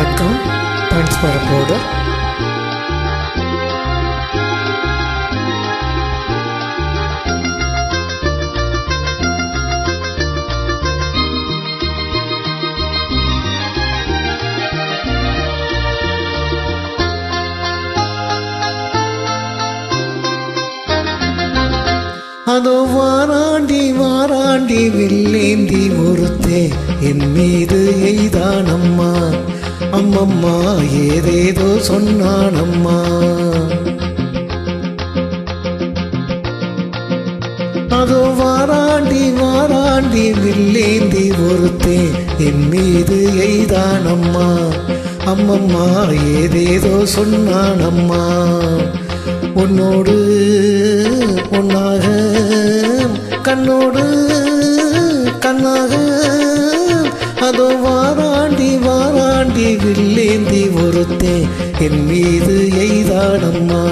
வணக்கம். பாயிண்ட்ஸ் பரப்போடு அதோ வாராண்டி வாராண்டி வில்லேந்தி ஒருத்தே. என் மீது அம்மம்மா ஏதேதோ சொன்னானம்மா. அதோ வாராண்டி வாராண்டி வில்லேந்தி ஒருத்தேன் என் மீது எய்தானம்மா. அம்மம்மா ஏதேதோ சொன்னானம்மா. உன்னோடு உன்னாக கண்ணோடு கண்ணாக. அதோ வாரா வாராண்டி வில்லேந்தி ஒருத்தே என் மீது எய்தானம்மா.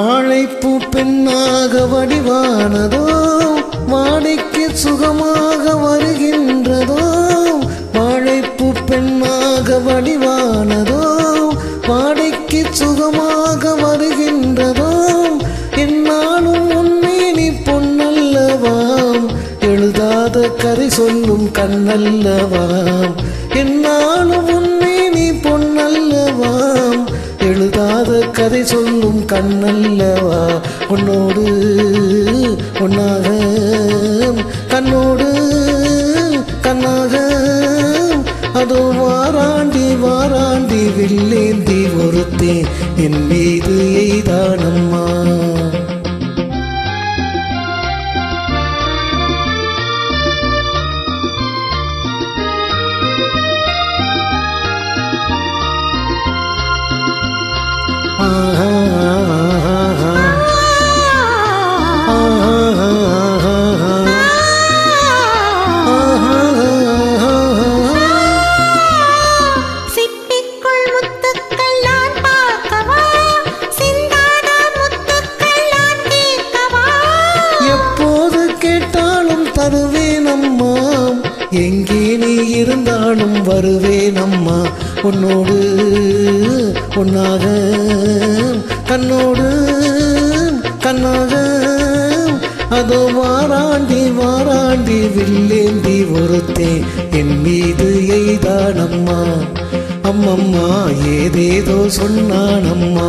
அழைப்பு பெண்ணாக வடிவானதோ வாடைக்கு சுகமாக வருகின்றதோ அழைப்பு பெண்ணாக வடிவானதோ வாடைக்கு சுகமாக வருகின்றதோ என்னாலும் உண்மையினி பொன்னல்லவாம் எழுதாத கதை சொல்லும் கண்ணல்லவாம் என்னாலும் கதை சொல்லும் கண்ணல்லவா? உன்னோடு உன்னாக கண்ணோடு கண்ணாக. அதோ வாராண்டி வாராண்டி வில்லேந்தி ஒருத்தேன். என் மீது எய்தானம்மா. எங்கே நீ இருந்தாலும் வருவேன் அம்மா. உன்னோடு உன்னாக கண்ணோடு கண்ணாக. அதோ வாராண்டி வாராண்டி வில்லேந்தி ஒருத்தே என் மீது எய்தானம்மா. அம்மம்மா ஏதேதோ சொன்னானம்மா.